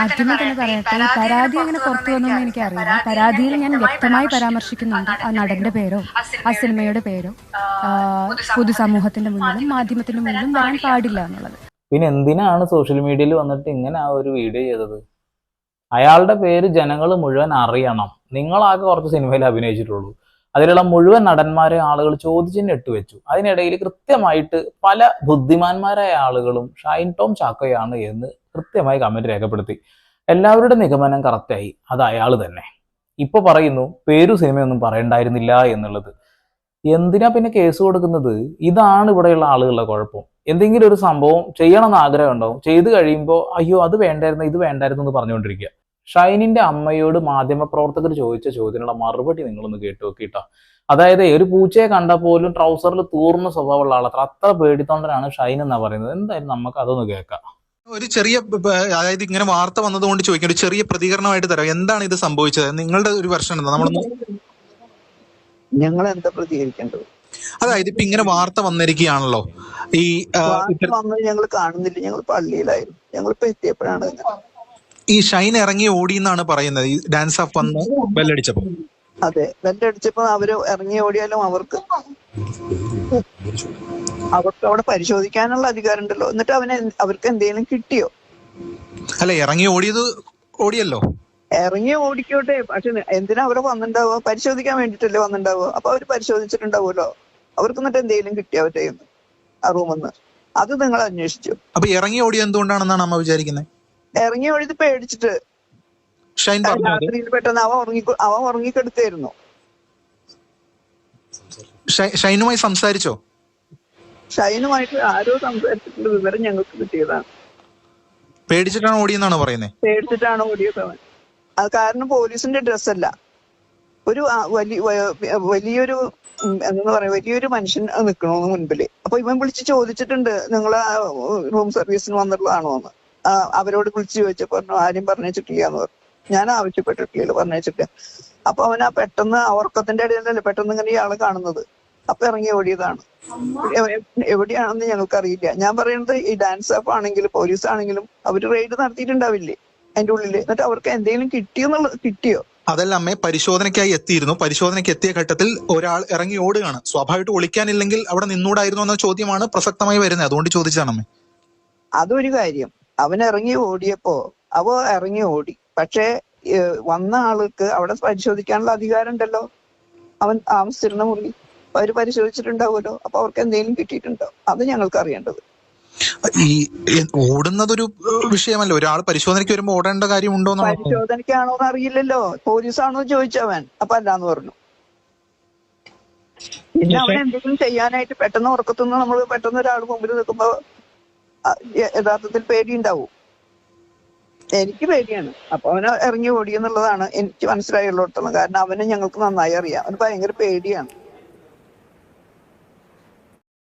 ആദ്യമേ തന്നെ പറയട്ടെ ഈ പരാതി അങ്ങനെ പുറത്തു വന്നൊന്നും എനിക്കറിയില്ല. പരാതിയിൽ ഞാൻ വ്യക്തമായി പരാമർശിക്കുന്നുണ്ട്. ആ നടന്റെ പേരോ? ആ സിനിമയുടെ പേരോ? പൊതുസമൂഹത്തിന്റെ മുന്നിലും മാധ്യമത്തിന്റെ മുന്നിലും വരാൻ പാടില്ല എന്നുള്ളത്. പിന്നെ എന്തിനാണ് സോഷ്യൽ മീഡിയയിൽ വന്നിട്ട് ഇങ്ങനെ ആ ഒരു വീഡിയോ ചെയ്തത്? അയാളുടെ പേര് ജനങ്ങൾ മുഴുവൻ അറിയണം. നിങ്ങളാകെ കുറച്ച് സിനിമയിൽ അഭിനയിച്ചിട്ടുള്ളൂ. അതിലുള്ള മുഴുവൻ നടന്മാരെ ആളുകൾ ചോദിച്ചിന് ഇട്ടുവെച്ചു അതിനിടയിൽ കൃത്യമായിട്ട് പല ബുദ്ധിമാന്മാരായ ആളുകളും ഷൈൻ ടോം ചാക്കോയാണ് എന്ന് കൃത്യമായി കമന്റ് രേഖപ്പെടുത്തി. എല്ലാവരുടെ നിഗമനം കറക്റ്റായി അത് അയാൾ തന്നെ. ഇപ്പൊ പറയുന്നു പേരു സിനിമയൊന്നും പറയണ്ടായിരുന്നില്ല എന്നുള്ളത്. എന്തിനാ പിന്നെ കേസ് കൊടുക്കുന്നത്? ഇതാണ് ഇവിടെയുള്ള ആളുകളുടെ കുഴപ്പം. എന്തെങ്കിലും ഒരു സംഭവം ചെയ്യണമെന്ന് ആഗ്രഹം ഉണ്ടാവും. ചെയ്തു കഴിയുമ്പോൾ അയ്യോ അത് വേണ്ടായിരുന്നു ഇത് വേണ്ടായിരുന്നു എന്ന് പറഞ്ഞുകൊണ്ടിരിക്കുക. ഷൈനിന്റെ അമ്മയോട് മാധ്യമപ്രവർത്തകർ ചോദിച്ച ചോദ്യത്തിനുള്ള മറുപടി നിങ്ങളൊന്ന് കേട്ടു നോക്കിട്ടോ അതായത് ഒരു പൂച്ചയെ കണ്ടാൽ പോലും ട്രൗസറിൽ തൂർന്ന സ്വഭാവമുള്ള ആളത്ര അത്ര പേടിത്തൊണ്ടനാണ് ഷൈൻ എന്നാ പറയുന്നത്. എന്തായാലും നമുക്ക് അതൊന്ന് കേൾക്കാം. ഒരു ചെറിയ അതായത് ഇങ്ങനെ വാർത്ത വന്നതുകൊണ്ട് ചോദിക്കാം ഒരു ചെറിയ പ്രതികരണമായിട്ട് തരാം. എന്താണ് ഇത് സംഭവിച്ചത്? നിങ്ങളുടെ ഒരു വെർഷൻ എന്താ? നമ്മളൊന്ന് ഞങ്ങൾ എന്താ പ്രതികരിക്കേണ്ടത്? അതായത് ഇപ്പൊ ഇങ്ങനെ വാർത്ത വന്നിരിക്കുകയാണല്ലോ. ഈ ഞങ്ങൾ കാണുന്നില്ല. ഞങ്ങൾ പള്ളിയിലായിരുന്നു. ഞങ്ങൾ ഇപ്പൊ എത്തിയപ്പോഴാണ് ഈ ഷൈൻ ഇറങ്ങി ഓടി എന്നാണ് പറയുന്നത്. ഈ ഡാൻസ് ഓഫ് വന്ന് ബെല്ലടിച്ചപ്പോ. അതെ. ബെല്ലടിച്ചപ്പോ അവർ ഇറങ്ങി ഓടിയാലും അവർക്ക് അവർക്ക് അവിടെ പരിശോധിക്കാനുള്ള അധികാരം ഉണ്ടല്ലോ എന്നിട്ട് അവന് അവർക്ക് എന്തെങ്കിലും കിട്ടിയോ? അല്ല ഇറങ്ങി ഓടിയത് ഓടിയല്ലോ? ഇറങ്ങി ഓടിക്കോട്ടെ. പക്ഷെ എന്തിനാ അവരെ വന്നിണ്ടാവുക? പരിശോധിക്കാൻ വേണ്ടിട്ടല്ലേ വന്നിണ്ടാവുക? അപ്പൊ അവർ പരിശോധിച്ചിട്ടുണ്ടാവുമല്ലോ. അവർക്ക് എന്നിട്ട് എന്തെങ്കിലും കിട്ടിയോ അവരുടെ കയ്യിന്ന് ആ റൂമെന്ന് അത് നിങ്ങൾ അന്വേഷിച്ചു. അപ്പൊ ഇറങ്ങി ഓടി എന്തുകൊണ്ടാണെന്നാണ് അമ്മ വിചാരിക്കുന്നത്? ഇറങ്ങി ഓടിയത് പേടിച്ചിട്ട്. രാത്രിയിൽ പെട്ടെന്ന് അവൻ ഉറങ്ങി അവ ഉറങ്ങിക്കെടുത്തായിരുന്നു. ഷൈനുമായി സംസാരിച്ചോ? ഷൈനുമായിട്ട് ആരോ സംസാരിച്ചിട്ടുള്ള വിവരം ഞങ്ങൾക്ക് കിട്ടിയതാണ്. പേടിച്ചിട്ടാണ് ഓടിയെന്നാണ് പറയുന്നത് പേടിച്ചിട്ടാണ് ഓടിയത് അവൻ. അത് കാരണം പോലീസിന്റെ ഡ്രസ് അല്ല ഒരു വലിയ വലിയൊരു എന്താ പറയാ വലിയൊരു മനുഷ്യൻ നിൽക്കണോന്ന് മുൻപിൽ. അപ്പൊ ഇവൻ വിളിച്ച് ചോദിച്ചിട്ടുണ്ട് നിങ്ങൾ റൂം സർവീസിന് വന്നിട്ടുള്ളതാണോ എന്ന്? അവരോട് വിളിച്ച് ചോദിച്ചപ്പോ പറഞ്ഞു ആരും പറഞ്ഞിട്ടില്ല എന്ന് പറഞ്ഞു. ഞാൻ ആവശ്യപ്പെട്ടിട്ടില്ല പറഞ്ഞിട്ടില്ല അപ്പൊ അവൻ ആ പെട്ടെന്ന് ആ ഉറക്കത്തിന്റെ ഇടയിലല്ലേ പെട്ടെന്ന് ഇങ്ങനെ ഇയാളെ കാണുന്നത്. അപ്പൊ ഇറങ്ങി ഓടിയതാണ്. എവിടെയാണെന്ന് ഞങ്ങൾക്ക് അറിയില്ല ഞാൻ പറയുന്നത് ഈ ഡാൻസ് ആപ്പ് ആണെങ്കിലും പോലീസ് ആണെങ്കിലും അവർ റെയ്ഡ് നടത്തിയിട്ടുണ്ടാവില്ലേ? അതിന്റെ ഉള്ളിൽ എന്നിട്ട് അവർക്ക് എന്തെങ്കിലും കിട്ടിയോന്നുള്ളത് കിട്ടിയോ? അതല്ല അമ്മേ പരിശോധനയ്ക്കായി എത്തിയിരുന്നു. പരിശോധനയ്ക്ക് എത്തിയ ഘട്ടത്തിൽ ഒരാൾ ഇറങ്ങി ഓടുകയാണ്. സ്വാഭാവികമായിട്ട് ഒളിക്കാനില്ലെങ്കിൽ അവിടെ നിന്നൂടായിരുന്നു എന്ന ചോദ്യമാണ് പ്രസക്തമായി വരുന്നത്. അതുകൊണ്ട് ചോദിച്ചതാണ് അമ്മേ. അതൊരു കാര്യം. അവൻ ഇറങ്ങി ഓടിയപ്പോ അവ ഇറങ്ങി ഓടി. പക്ഷേ വന്ന ആൾക്ക് അവിടെ പരിശോധിക്കാനുള്ള അധികാരം ഉണ്ടല്ലോ അവൻ താമസിച്ചിരുന്ന മുറി അവർ പരിശോധിച്ചിട്ടുണ്ടാവുമല്ലോ. അപ്പൊ അവർക്ക് എന്തെങ്കിലും കിട്ടിയിട്ടുണ്ടോ? അത് ഞങ്ങൾക്ക് അറിയേണ്ടത്. ഈ ഓടുന്നതൊരു വിഷയമല്ലോ? ഒരാൾ പരിശോധനയ്ക്ക് വരുമ്പോൾ ഓടേണ്ട കാര്യമുണ്ടോ പരിശോധനയ്ക്കാണോ എന്ന് അറിയില്ലല്ലോ. പോലീസാണോ ചോദിച്ചവൻ. അപ്പൊ അല്ലാന്ന് പറഞ്ഞു. പിന്നെ അവൻ എന്തെങ്കിലും ചെയ്യാനായിട്ട് പെട്ടെന്ന് ഉറക്കത്തുനിന്ന് നമ്മൾ പെട്ടെന്ന് ഒരാൾ മുമ്പിൽ നിൽക്കുമ്പോ യഥാർത്ഥത്തിൽ പേടിയുണ്ടാവും. എനിക്ക് പേടിയാണ്. അപ്പൊ അവന് ഇറങ്ങി ഓടിയെന്നുള്ളതാണ് എനിക്ക് മനസ്സിലായുള്ളിടത്തോളം കാരണം അവനെ ഞങ്ങൾക്ക് നന്നായി അറിയാം. അവന് ഭയങ്കര പേടിയാണ്.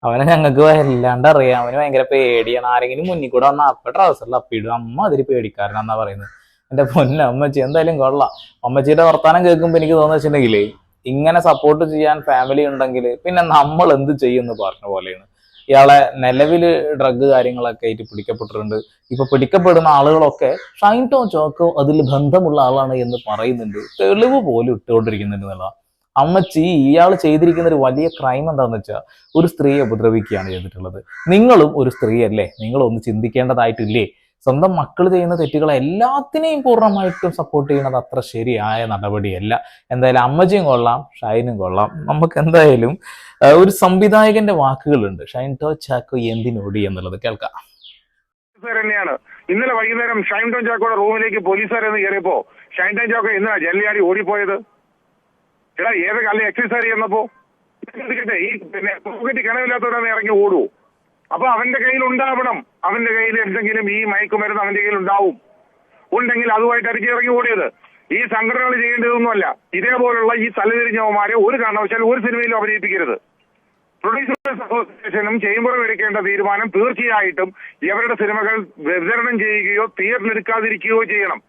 അവനെ ഞങ്ങൾക്ക് വല്ലാണ്ട് അറിയാം. അവന് ഭയങ്കര പേടിയാണ്. ആരെങ്കിലും മുന്നിൽ കൂടെ വന്നാൽ അപ്പ ട്രൗസറിൽ അപ്പിടും. അമ്മ അതിൽ പേടിക്കാരനാന്നാ പറയുന്നത്. എന്റെ പൊന്ന അമ്മച്ചി എന്തായാലും കൊള്ളാം. അമ്മച്ചിയുടെ വർത്താനം കേൾക്കുമ്പോൾ എനിക്ക് തോന്നുന്നു വെച്ചിട്ടുണ്ടെങ്കിലേ ഇങ്ങനെ സപ്പോർട്ട് ചെയ്യാൻ ഫാമിലി ഉണ്ടെങ്കിൽ പിന്നെ നമ്മൾ എന്ത് ചെയ്യുമെന്ന് പറഞ്ഞ പോലെയാണ്. ഇയാളെ നിലവിൽ ഡ്രഗ് കാര്യങ്ങളൊക്കെ ആയിട്ട് പിടിക്കപ്പെട്ടിട്ടുണ്ട്. ഇപ്പൊ പിടിക്കപ്പെടുന്ന ആളുകളൊക്കെ ഷൈൻ ടോ ചോക്കോ അതിൽ ബന്ധമുള്ള ആളാണ് എന്ന് പറയുന്നുണ്ട്. തെളിവ് പോലും ഇട്ടുകൊണ്ടിരിക്കുന്നുണ്ട് എന്നുള്ളതാണ് അമ്മച്ചി ഇയാൾ ചെയ്തിരിക്കുന്ന ഒരു വലിയ ക്രൈം എന്താണെന്ന് വെച്ചാൽ ഒരു സ്ത്രീയെ ഉപദ്രവിക്കുകയാണ് ചെയ്തിട്ടുള്ളത്. നിങ്ങളും ഒരു സ്ത്രീയല്ലേ? നിങ്ങൾ ഒന്ന് ചിന്തിക്കേണ്ടതായിട്ടില്ലേ? സ്വന്തം മക്കൾ ചെയ്യുന്ന തെറ്റുകളെ എല്ലാത്തിനെയും പൂർണമായിട്ടും സപ്പോർട്ട് ചെയ്യുന്നത് അത്ര ശരിയായ നടപടിയല്ല. എന്തായാലും അമ്മജിയും കൊള്ളാം ഷൈനും കൊള്ളാം. നമുക്ക് എന്തായാലും ഒരു സംവിധായകന്റെ വാക്കുകളുണ്ട്. ഷൈൻ ടോ ചാക്കോ എന്തിനോടി എന്നുള്ളത് കേൾക്കാം. ഇന്നലെ വൈകുന്നേരം ഷൈൻ ടോൺ ചാക്കോയുടെ റൂമിലേക്ക് പോലീസുകാരെന്ന് കയറിയപ്പോ ഷൈൻ ടോൺ ചാക്കോ എന്നാ ജനലിയാടി ഓടിപ്പോയത്? എടാ ഏത് കല്ല എക്സസൈസ് ചെയ്യുന്നപ്പോ ഈ പിന്നെ പോക്കറ്റ് കിണവില്ലാത്തവരൊന്ന് ഇറങ്ങി ഓടുവോ അപ്പൊ അവന്റെ കയ്യിൽ ഉണ്ടാവണം. അവന്റെ കയ്യിൽ എന്തെങ്കിലും ഈ മയക്കുമരുന്ന് അവന്റെ കയ്യിൽ ഉണ്ടാവും. ഉണ്ടെങ്കിൽ അതുമായിട്ട് ഇറക്കി ഇറങ്ങി ഓടിയത്. ഈ സംഘടനകൾ ചെയ്യേണ്ടതൊന്നുമല്ല. ഇതേപോലുള്ള ഈ തലതിരിഞ്ഞവന്മാരെ ഒരു കാരണവശാലും ഒരു സിനിമയിലും അഭിനയിപ്പിക്കരുത് പ്രൊഡ്യൂസേഴ്സ് അസോസിയേഷനും ചേംബറും എടുക്കേണ്ട തീരുമാനം തീർച്ചയായിട്ടും ഇവരുടെ സിനിമകൾ വിതരണം ചെയ്യുകയോ തിയേറ്ററിലെടുക്കാതിരിക്കുകയോ ചെയ്യണം.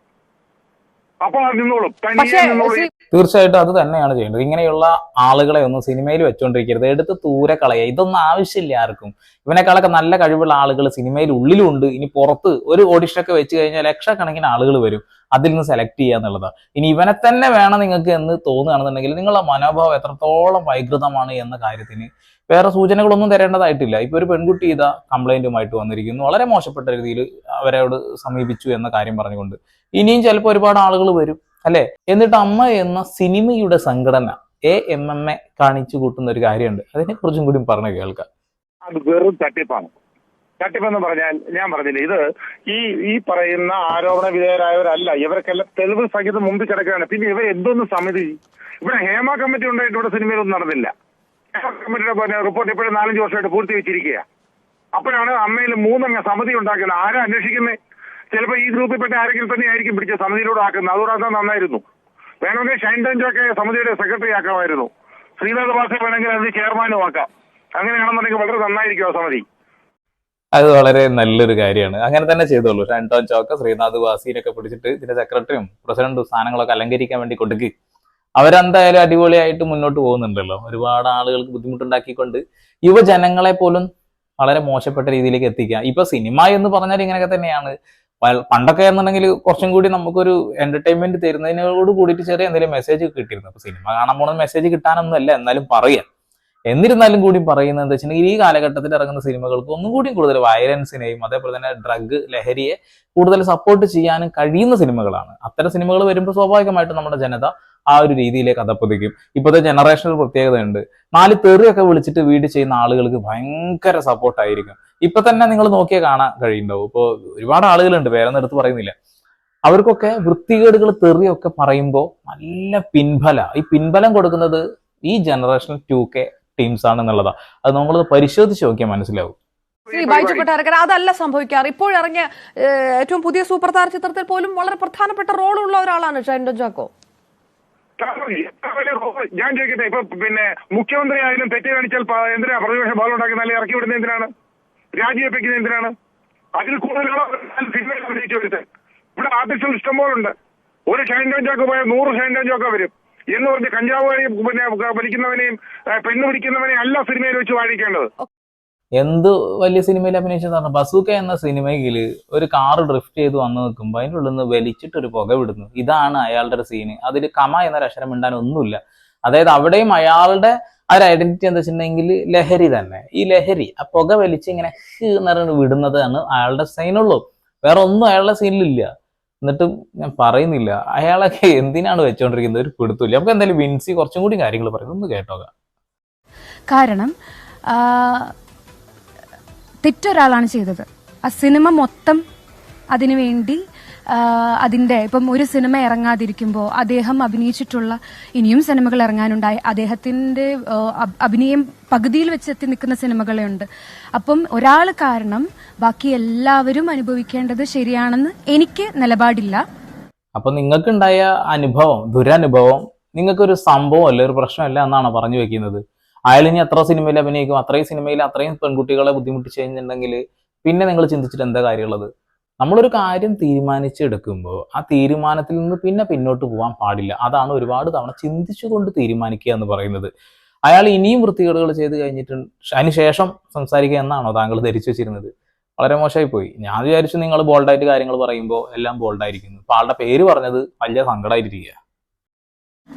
അപ്പൊ അത് നിന്നോളും. പക്ഷേ ശ്രീ തീർച്ചയായിട്ടും അത് തന്നെയാണ് ചെയ്യേണ്ടത്. ഇങ്ങനെയുള്ള ആളുകളെ ഒന്നും സിനിമയിൽ വെച്ചുകൊണ്ടിരിക്കരുത് എടുത്ത് തൂരെ കളയുക. ഇതൊന്നും ആവശ്യമില്ല ആർക്കും. ഇവനേക്കാളൊക്കെ നല്ല കഴിവുള്ള ആളുകൾ സിനിമയിൽ ഉള്ളിലുണ്ട്. ഇനി പുറത്ത് ഒരു ഓഡിഷൻ ഒക്കെ വെച്ച് കഴിഞ്ഞാൽ ലക്ഷക്കണക്കിന് ആളുകൾ വരും. അതിൽ നിന്ന് സെലക്ട് ചെയ്യുക എന്നുള്ളത്. ഇനി ഇവനെ തന്നെ വേണം നിങ്ങൾക്ക് എന്ന് തോന്നുകയാണെന്നുണ്ടെങ്കിൽ നിങ്ങളുടെ മനോഭാവം എത്രത്തോളം വൈകൃതമാണ് എന്ന കാര്യത്തിന് വേറെ സൂചനകളൊന്നും തരേണ്ടതായിട്ടില്ല. ഇപ്പൊ ഒരു പെൺകുട്ടി ഇതാ കംപ്ലൈന്റുമായിട്ട് വന്നിരിക്കുന്നു. വളരെ മോശപ്പെട്ട രീതിയിൽ അവരോട് സമീപിച്ചു എന്ന കാര്യം പറഞ്ഞുകൊണ്ട്. ഇനിയും ചിലപ്പോൾ ഒരുപാട് ആളുകൾ വരും അല്ലെ? എന്നിട്ട് അമ്മ എന്ന സിനിമയുടെ സംഘടന എ എം എം എ കാണിച്ചു കൂട്ടുന്ന ഒരു കാര്യമുണ്ട്. അതിനെ കുറിച്ചും കൂടി പറഞ്ഞു കേൾക്കാം. അത് വെറും തട്ടിപ്പാണ്. തട്ടിപ്പെന്ന് പറഞ്ഞാൽ ഞാൻ പറഞ്ഞില്ല ഇത് ഈ ഈ പറയുന്ന ആരോപണ വിധേയരായവരല്ല. ഇവർക്കെല്ലാം തെളിവ് സഹിതം മുമ്പിൽ കിടക്കുകയാണ്. പിന്നെ ഇവർ എന്തൊന്നും സമിതി? ഇവിടെ ഹേമ കമ്മിറ്റി ഉണ്ടായിട്ട് ഇവിടെ സിനിമയിലൊന്നും നടന്നില്ല. കമ്മിറ്റിയുടെ പിന്നെ റിപ്പോർട്ട് ഇപ്പോഴും നാലഞ്ച് വർഷമായിട്ട് പൂർത്തി വെച്ചിരിക്കുക അപ്പോഴാണ് അമ്മയിൽ മൂന്നംഗ സമിതി ഉണ്ടാക്കുന്നത് ആരാ അന്വേഷിക്കുന്നത് ചിലപ്പോൾ ഈ ഗ്രൂപ്പിൽപ്പെട്ട ആരെങ്കിലും തന്നെ ആയിരിക്കും പിടിച്ച സമിതിയിലൂടെ ആക്കുന്നത്. അതുകൂടാതെ നന്നായിരുന്നു. വേണമെങ്കിൽ ഷൈൻ ടഞ്ചൊക്കെ സമിതിയുടെ സെക്രട്ടറി ആക്കാമായിരുന്നു. ശ്രീനാഥ് ഭാഷ വേണമെങ്കിൽ അത് ചെയർമാനും ആക്കാം. അങ്ങനെയാണെന്നുണ്ടെങ്കിൽ വളരെ നന്നായിരിക്കും ആ സമിതി. അത് വളരെ നല്ലൊരു കാര്യമാണ്. അങ്ങനെ തന്നെ ചെയ്തോളൂ. ഷാൻടോൺ ചോക്ക ശ്രീനാഥ് വാസീനൊക്കെ പിടിച്ചിട്ട് ഇതിന്റെ സെക്രട്ടറിയും പ്രസിഡന്റും സ്ഥാനങ്ങളൊക്കെ അലങ്കരിക്കാൻ വേണ്ടി കൊടുക്കുക അവരെന്തായാലും അടിപൊളിയായിട്ട് മുന്നോട്ട് പോകുന്നുണ്ടല്ലോ. ഒരുപാട് ആളുകൾക്ക് ബുദ്ധിമുട്ടുണ്ടാക്കിക്കൊണ്ട് യുവജനങ്ങളെ പോലും വളരെ മോശപ്പെട്ട രീതിയിലേക്ക് എത്തിക്കുക. ഇപ്പൊ സിനിമ എന്ന് പറഞ്ഞാൽ ഇങ്ങനെയൊക്കെ തന്നെയാണ്. പണ്ടൊക്കെ എന്നുണ്ടെങ്കിൽ കുറച്ചും കൂടി നമുക്കൊരു എന്റർടൈൻമെന്റ് തരുന്നതിനോട് കൂടിയിട്ട് ചെറിയ എന്തെങ്കിലും മെസ്സേജ് കിട്ടിയിരുന്നു. അപ്പൊ സിനിമ കാണാൻ പോണ മെസ്സേജ് കിട്ടാനൊന്നും അല്ല എന്നാലും പറയാം. എന്നിരുന്നാലും കൂടി പറയുന്നത് എന്താ വെച്ചിട്ടുണ്ടെങ്കിൽ ഈ കാലഘട്ടത്തിൽ ഇറങ്ങുന്ന സിനിമകൾക്ക് ഒന്നും കൂടി കൂടുതൽ വയലൻസിനെയും അതേപോലെ തന്നെ ഡ്രഗ് ലഹരിയെ കൂടുതൽ സപ്പോർട്ട് ചെയ്യാനും കഴിയുന്ന സിനിമകളാണ്. അത്തരം സിനിമകൾ വരുമ്പോൾ സ്വാഭാവികമായിട്ടും നമ്മുടെ ജനത ആ ഒരു രീതിയിലേക്ക് അതപ്പതിക്കും ഇപ്പോഴത്തെ ജനറേഷനിൽ പ്രത്യേകതയുണ്ട്. നാല് തെറിയൊക്കെ വിളിച്ചിട്ട് വീട് ചെയ്യുന്ന ആളുകൾക്ക് ഭയങ്കര സപ്പോർട്ടായിരിക്കും ഇപ്പൊ തന്നെ നിങ്ങൾ നോക്കിയാൽ കാണാൻ കഴിയുണ്ടാവും ഇപ്പോൾ ഒരുപാട് ആളുകളുണ്ട് വേറെ എടുത്ത് പറയുന്നില്ല. അവർക്കൊക്കെ വൃത്തികേടുകൾ തെറിയൊക്കെ പറയുമ്പോൾ നല്ല പിൻബല. ഈ പിൻബലം കൊടുക്കുന്നത് ഈ ജനറേഷൻ ടു കെ ടീംസ് ആണ് എന്നുള്ളതാ അത് നമ്മളത് പരിശോധിച്ച് നോക്കിയാൽ മനസ്സിലാവും. അതല്ല സംഭവിക്കാറ്. ഇപ്പോഴിറങ്ങിയ ഏറ്റവും പുതിയ സൂപ്പർ താര ചിത്രത്തിൽ പോലും വളരെ പ്രധാനപ്പെട്ട റോളുള്ള ഒരാളാണ് ഷൈൻഡോ കാരണം ഞാൻ ചോദിക്കട്ടെ ഇപ്പൊ പിന്നെ മുഖ്യമന്ത്രി ആയാലും തെറ്റ് കാണിച്ചാൽ എന്തിനാ പ്രതിപക്ഷം ബാലം ഉണ്ടാക്കുന്ന ഇറക്കി വിടുന്നത് എന്തിനാണ്? രാജിവെപ്പിക്കുന്നത് എന്തിനാണ്? അതിൽ കൂടുതലാണോ സിനിമയിൽ അഭിനയിച്ചു വരുന്നത്? ഇവിടെ ഇഷ്ടംപോലുണ്ട്. ഒരു ഷൈൻ ടോൺ ചാക്ക് പോയാൽ നൂറ് ഷൈൻ ടോൺ വരും. എന്ന് പറഞ്ഞ് കഞ്ചാവ് പിന്നെ വലിക്കുന്നവനെയും പെണ്ണ് പിടിക്കുന്നവനെയും അല്ല സിനിമയിൽ വെച്ച് വാഴിക്കേണ്ടത്. എന്ത് വലിയ സിനിമയിൽ അഭിനയിച്ചതാണ് ബസൂക്ക എന്ന സിനിമയിൽ ഒരു കാർ ഡ്രിഫ്റ്റ് ചെയ്ത് വന്ന് നിൽക്കുമ്പോൾ അതിന്റെ ഉള്ളിൽ നിന്ന് വലിച്ചിട്ട് ഒരു പുക വിടുന്നു. ഇതാണ് അയാളുടെ ഒരു സീന് അതിൽ കമ എന്നൊരു അക്ഷരം മിണ്ടാൻ ഒന്നുമില്ല. അതായത് അവിടെയും അയാളുടെ ആ ഒരു ഐഡന്റിറ്റി എന്താ വെച്ചിട്ടുണ്ടെങ്കിൽ ലഹരി തന്നെ. ഈ ലഹരി ആ പുക വലിച്ച് ഇങ്ങനെ ഹ് എന്ന് പറഞ്ഞ് വിടുന്നതാണ് അയാളുടെ സീനുള്ളൂ വേറെ ഒന്നും അയാളുടെ സീനിലില്ല എന്നിട്ടും ഞാൻ പറയുന്നില്ല. അയാളൊക്കെ എന്തിനാണ് വെച്ചോണ്ടിരിക്കുന്നത്? ഒരു പിടുത്തില്ല നമുക്ക് എന്തായാലും വിൻസി കുറച്ചും കൂടി കാര്യങ്ങൾ പറയും ഒന്ന് കേട്ടോ കാരണം തെറ്റൊരാളാണ് ചെയ്തത്. ആ സിനിമ മൊത്തം അതിനു വേണ്ടി ആ, അതിന്റെ ഇപ്പം ഒരു സിനിമ ഇറങ്ങാതിരിക്കുമ്പോൾ അദ്ദേഹം അഭിനയിച്ചിട്ടുള്ള ഇനിയും സിനിമകൾ ഇറങ്ങാനുണ്ടായി. അദ്ദേഹത്തിന്റെ അഭിനയം പകുതിയിൽ വെച്ച് എത്തി നിൽക്കുന്ന സിനിമകളുണ്ട്. അപ്പം ഒരാൾ കാരണം ബാക്കി എല്ലാവരും അനുഭവിക്കേണ്ടത് ശരിയാണെന്ന് എനിക്ക് നിലപാടില്ല. അപ്പൊ നിങ്ങൾക്കുണ്ടായ അനുഭവം ദുരനുഭവം നിങ്ങൾക്കൊരു സംഭവം അല്ല ഒരു പ്രശ്നമല്ല എന്നാണ് പറഞ്ഞു വെക്കുന്നത്? അയാൾ ഇനി എത്ര സിനിമയിൽ അഭിനയിക്കും അത്രയും സിനിമയിൽ അത്രയും പെൺകുട്ടികളെ ബുദ്ധിമുട്ടിച്ച് കഴിഞ്ഞിട്ടുണ്ടെങ്കിൽ പിന്നെ നിങ്ങൾ ചിന്തിച്ചിട്ട് എന്താ കാര്യമുള്ളത്? നമ്മളൊരു കാര്യം തീരുമാനിച്ചെടുക്കുമ്പോൾ ആ തീരുമാനത്തിൽ നിന്ന് പിന്നെ പിന്നോട്ട് പോകാൻ പാടില്ല. അതാണ് ഒരുപാട് തവണ ചിന്തിച്ചുകൊണ്ട് തീരുമാനിക്കുക എന്ന് പറയുന്നത്. അയാൾ ഇനിയും വൃത്തികേടുകൾ ചെയ്ത് കഴിഞ്ഞിട്ടുണ്ട് അതിനുശേഷം സംസാരിക്കുക എന്നാണോ താങ്കൾ ധരിച്ചു വെച്ചിരുന്നത്? വളരെ മോശമായി പോയി. ഞാൻ വിചാരിച്ചു നിങ്ങൾ ബോൾഡായിട്ട് കാര്യങ്ങൾ പറയുമ്പോൾ എല്ലാം ബോൾഡായിരിക്കുന്നു. അപ്പൊ ആളുടെ പേര് പറഞ്ഞത് വലിയ സങ്കടമായിട്ടിരിക്കുക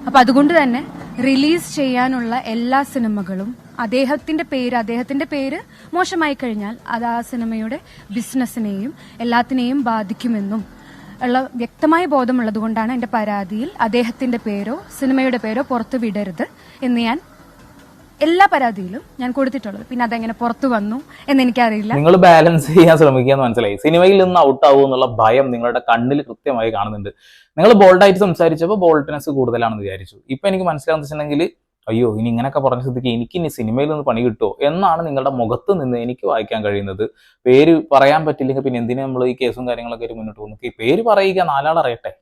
അപ്പൊ അതുകൊണ്ട് തന്നെ റിലീസ് ചെയ്യാനുള്ള എല്ലാ സിനിമകളും അദ്ദേഹത്തിന്റെ പേര് അദ്ദേഹത്തിന്റെ പേര് മോശമായി കഴിഞ്ഞാൽ അത് ആ സിനിമയുടെ ബിസിനസ്സിനെയും എല്ലാത്തിനെയും ബാധിക്കുമെന്നും ഉള്ള വ്യക്തമായ ബോധമുള്ളതുകൊണ്ടാണ് എന്റെ പരാതിയിൽ അദ്ദേഹത്തിന്റെ പേരോ സിനിമയുടെ പേരോ പുറത്തു വിടരുത് എന്ന് ഞാൻ എല്ലാ പരാതിയിലും ഞാൻ കൊടുത്തിട്ടുള്ളത്. പിന്നെ അതെങ്ങനെ പുറത്തു വന്നു എന്ന് എനിക്കറിയില്ല. നിങ്ങൾ ബാലൻസ് ചെയ്യാൻ ശ്രമിക്കുക എന്ന് മനസ്സിലായി. സിനിമയിൽ നിന്ന് ഔട്ട് ആവും എന്നുള്ള ഭയം നിങ്ങളുടെ കണ്ണിൽ കൃത്യമായി കാണുന്നുണ്ട്. നിങ്ങൾ ബോൾഡായിട്ട് സംസാരിച്ചപ്പോൾ ബോൾഡ്നെസ് കൂടുതലാണെന്ന് വിചാരിച്ചു. ഇപ്പൊ എനിക്ക് മനസ്സിലാകുന്നുണ്ടെങ്കിൽ അയ്യോ ഇനി ഇങ്ങനെയൊക്കെ പറഞ്ഞ സ്ഥിതിക്ക് എനിക്ക് ഇനി സിനിമയിൽ നിന്ന് പണി കിട്ടുമോ? എന്നാണ് നിങ്ങളുടെ മുഖത്ത് നിന്ന് എനിക്ക് വായിക്കാൻ കഴിയുന്നത്. പേര് പറയാൻ പറ്റില്ലെങ്കിൽ പിന്നെ എന്തിനു നമ്മൾ ഈ കേസും കാര്യങ്ങളൊക്കെ ആയിട്ട് മുന്നോട്ട് പോകുന്നു പേര് പറയുക നാലാൾ അറിയട്ടെ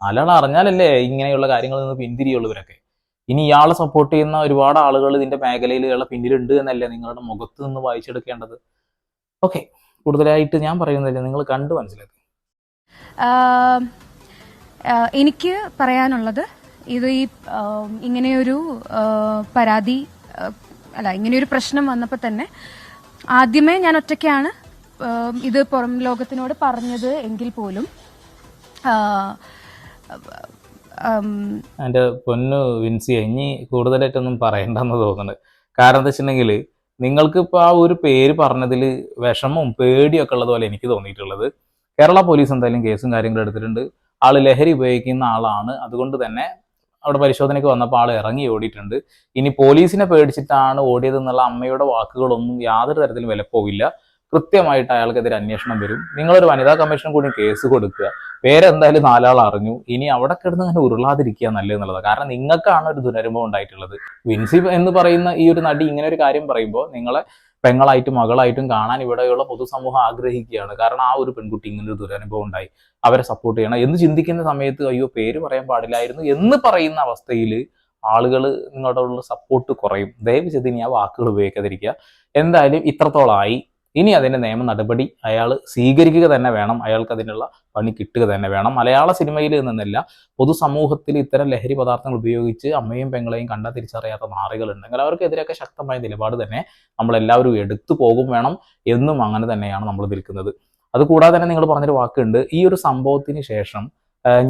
നാലാൾ അറിഞ്ഞാലല്ലേ ഇങ്ങനെയുള്ള കാര്യങ്ങളിൽ നിന്ന് പിന്തിരിയുള്ളൂ ഇവരൊക്കെ ഇനി ഇയാളെ സപ്പോർട്ട് ചെയ്യുന്ന ഒരുപാട് ആളുകൾ ഇതിന്റെ മേഖലയിൽ ഇയാളെ പിന്നിലുണ്ട് എന്നല്ലേ നിങ്ങളുടെ മുഖത്ത് നിന്ന് വായിച്ചെടുക്കേണ്ടത്? ഓക്കെ കൂടുതലായിട്ട് ഞാൻ പറയുന്നില്ല നിങ്ങൾ കണ്ട് മനസ്സിലാക്കി എനിക്ക് പറയാനുള്ളത് ഇത് ഈ ഇങ്ങനെയൊരു പരാതി അല്ല ഇങ്ങനെയൊരു പ്രശ്നം വന്നപ്പോൾ തന്നെ ആദ്യമേ ഞാൻ ഒറ്റയ്ക്കാണ് ഇത് പുറം ലോകത്തിനോട് പറഞ്ഞത് എങ്കിൽ പോലും എന്റെ പൊന്നു വിൻസി ഇനി കൂടുതലായിട്ടൊന്നും പറയണ്ടെന്ന് തോന്നുന്നുണ്ട്. കാരണം എന്താ വെച്ചിട്ടുണ്ടെങ്കിൽ നിങ്ങൾക്ക് ഇപ്പോൾ ആ ഒരു പേര് പറഞ്ഞതിൽ വിഷമവും പേടിയൊക്കെ ഉള്ളത് പോലെ എനിക്ക് തോന്നിയിട്ടുള്ളത്. കേരള പോലീസ് എന്തായാലും കേസും കാര്യങ്ങളും എടുത്തിട്ടുണ്ട്. ആൾ ലഹരി ഉപയോഗിക്കുന്ന ആളാണ്. അതുകൊണ്ട് തന്നെ അവിടെ പരിശോധനയ്ക്ക് വന്നപ്പോൾ ആൾ ഇറങ്ങി ഓടിയിട്ടുണ്ട്. ഇനി പോലീസിനെ പേടിച്ചിട്ടാണ് ഓടിയതെന്നുള്ള അമ്മയുടെ വാക്കുകളൊന്നും യാതൊരു തരത്തിലും വിലപ്പോവില്ല. കൃത്യമായിട്ട് അയാൾക്കെതിരെ അന്വേഷണം വരും. നിങ്ങളൊരു വനിതാ കമ്മീഷൻ കൂടി കേസ് കൊടുക്കുക. പേരെന്തായാലും നാലാൾ അറിഞ്ഞു. ഇനി അവിടെ കിടന്ന് അങ്ങനെ ഉരുളാതിരിക്കുക നല്ലതെന്നുള്ളതാണ് കാരണം നിങ്ങൾക്കാണ് ഒരു ദുരനുഭവം ഉണ്ടായിട്ടുള്ളത്. വിൻസി എന്ന് പറയുന്ന ഈ ഒരു നടി ഇങ്ങനെ ഒരു കാര്യം പറയുമ്പോൾ നിങ്ങളെ പെങ്ങളായിട്ടും മകളായിട്ടും കാണാൻ ഇവിടെയുള്ള പൊതുസമൂഹം ആഗ്രഹിക്കുകയാണ്. കാരണം ആ ഒരു പെൺകുട്ടി ഇങ്ങനെ ഒരു ദുരനുഭവം ഉണ്ടായി. അവരെ സപ്പോർട്ട് ചെയ്യണം. എന്ന് ചിന്തിക്കുന്ന സമയത്ത് അയ്യോ പേര് പറയാൻ പാടില്ലായിരുന്നു എന്ന് പറയുന്ന അവസ്ഥയിൽ ആളുകൾ നിങ്ങളോടുള്ള സപ്പോർട്ട് കുറയും. ദയവ് ചെയ്ത് ഇനി ആ വാക്കുകൾ ഉപയോഗിക്കാതിരിക്കുക. എന്തായാലും ഇത്രത്തോളമായി. ഇനി അതിന്റെ നിയമ നടപടി അയാൾ സ്വീകരിക്കുക തന്നെ വേണം. അയാൾക്ക് അതിനുള്ള പണി കിട്ടുക തന്നെ വേണം. മലയാള സിനിമയിൽ നിന്നല്ല പൊതുസമൂഹത്തിൽ ഇത്തരം ലഹരി പദാർത്ഥങ്ങൾ ഉപയോഗിച്ച് അമ്മയും പെങ്ങളെയും കണ്ടാൽ തിരിച്ചറിയാത്ത നാറികളുണ്ടെങ്കിൽ അവർക്കെതിരെയൊക്കെ ശക്തമായ നിലപാട് തന്നെ നമ്മളെല്ലാവരും എടുത്തു പോകും വേണം എന്നും അങ്ങനെ തന്നെയാണ് നമ്മൾ നിൽക്കുന്നത്. അതുകൂടാതെ തന്നെ നിങ്ങൾ പറഞ്ഞൊരു വാക്കുണ്ട്. ഈ ഒരു സംഭവത്തിന് ശേഷം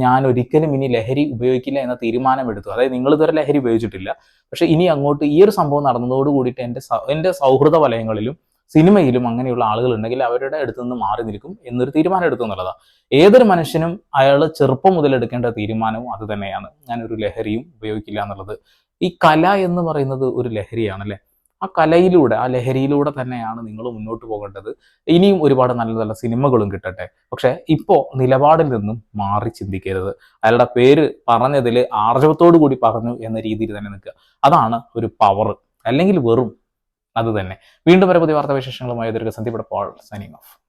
ഞാൻ ഒരിക്കലും ഇനി ലഹരി ഉപയോഗിക്കില്ല എന്ന തീരുമാനമെടുത്തു. അതായത് നിങ്ങൾ ഇതുവരെ ലഹരി ഉപയോഗിച്ചിട്ടില്ല. പക്ഷെ ഇനി അങ്ങോട്ട് ഈ ഒരു സംഭവം നടന്നതോട് കൂടിയിട്ട് എന്റെ എന്റെ സൗഹൃദ വലയങ്ങളിലും സിനിമയിലും അങ്ങനെയുള്ള ആളുകൾ ഉണ്ടെങ്കിൽ അവരുടെ അടുത്ത് നിന്ന് മാറി നിൽക്കും എന്നൊരു തീരുമാനം എടുത്തു എന്നുള്ളതാണ് ഏതൊരു മനുഷ്യനും അയാൾ ചെറുപ്പം മുതൽ എടുക്കേണ്ട തീരുമാനവും അത് തന്നെയാണ്. ഞാനൊരു ലഹരിയും ഉപയോഗിക്കില്ല എന്നുള്ളത്. ഈ കല എന്ന് പറയുന്നത് ഒരു ലഹരിയാണ് ആ കലയിലൂടെ ആ ലഹരിയിലൂടെ തന്നെയാണ് നിങ്ങൾ മുന്നോട്ട് പോകേണ്ടത്. ഇനിയും ഒരുപാട് നല്ല നല്ല സിനിമകളും കിട്ടട്ടെ. പക്ഷെ ഇപ്പോൾ നിലപാടിൽ നിന്നും മാറി ചിന്തിക്കരുത്. അയാളുടെ പേര് പറഞ്ഞതിൽ ആർജവത്തോടു കൂടി പറഞ്ഞു എന്ന രീതിയിൽ തന്നെ നിൽക്കുക. അതാണ് ഒരു പവർ അല്ലെങ്കിൽ വെറും അത് തന്നെ വീണ്ടും വരെ പുതിയ വാർത്താ വിശേഷങ്ങളുമായി ഇതൊരു സന്ധിപ്പെടപ്പോൾ സൈനിങ് ഓഫ്.